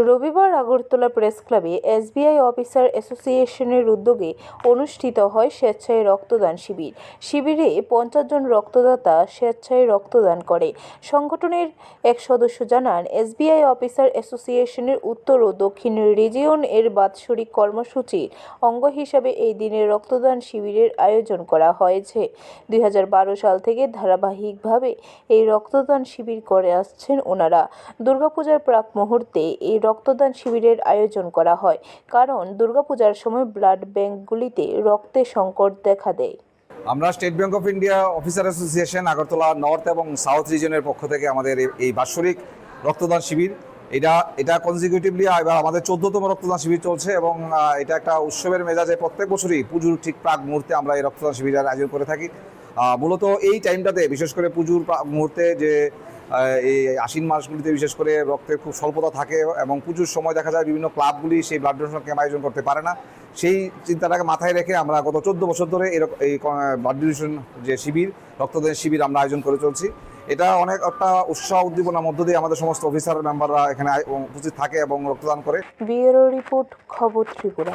রবিবার আগরতলা প্রেস ক্লাবে SBI officer অ্যাসোসিয়েশনের উদ্যোগে অনুষ্ঠিত হয় স্বেচ্ছায় রক্তদান শিবির। শিবিরে পঞ্চাশ জন রক্তদাতা স্বেচ্ছায় রক্তদান করে। সংগঠনের এক সদস্য জানান, এসবিআই অফিসার অ্যাসোসিয়েশনের উত্তর ও দক্ষিণ রিজিয়ন এর বাৎসরিক কর্মসূচির অঙ্গ হিসাবে এই দিনের রক্তদান শিবিরের আয়োজন করা হয়েছে। দুই হাজার বারো সাল থেকে ধারাবাহিকভাবে এই রক্তদান শিবির করে আসছেন ওনারা। দুর্গাপূজার প্রাক মুহূর্তে এই রক্তদান শিবিরের আয়োজন করা হয়। কারণ দুর্গাপূজার সময় ব্লাড ব্যাংকগুলিতে রক্তের সংকট দেখা দেয়। আমরা State Bank of India officer association, Agartala north এবং সাউথ রিজনের পক্ষ থেকে আমাদের এই- বাৎসরিক রক্তদান শিবির। এটা এটা কনজিকিউটিভলি এবার আমাদের চোদ্দতম রক্তদান শিবির চলছে এবং এটা একটা উৎসবের মেজাজে প্রত্যেক বছরই পুজোর ঠিক প্রাক মুহূর্তে আমরা এই রক্তদান শিবিরের আয়োজন করে থাকি। মূলত এই টাইমটাতে বিশেষ করে পুজোর মুহূর্তে যে এই আশ্বিন মাসগুলিতে বিশেষ করে রক্তের খুব স্বল্পতা থাকে এবং পুজোর সময় দেখা যায় বিভিন্ন ক্লাবগুলি সেই ব্লাড ডোনেশন ক্যাম্প আয়োজন করতে পারে না। সেই চিন্তাটাকে মাথায় রেখে আমরা গত চোদ্দ বছর ধরে এরকম এই ব্লাড ডোনেশন যে শিবির রক্তদান শিবির আমরা আয়োজন করে চলছি। এটা অনেক একটা উৎসাহ উদ্দীপনার মধ্য দিয়ে আমাদের সমস্ত অফিসার মেম্বাররা এখানে উপস্থিত থাকে এবং রক্তদান করে। ব্যুরো রিপোর্ট, খবর ত্রিপুরা।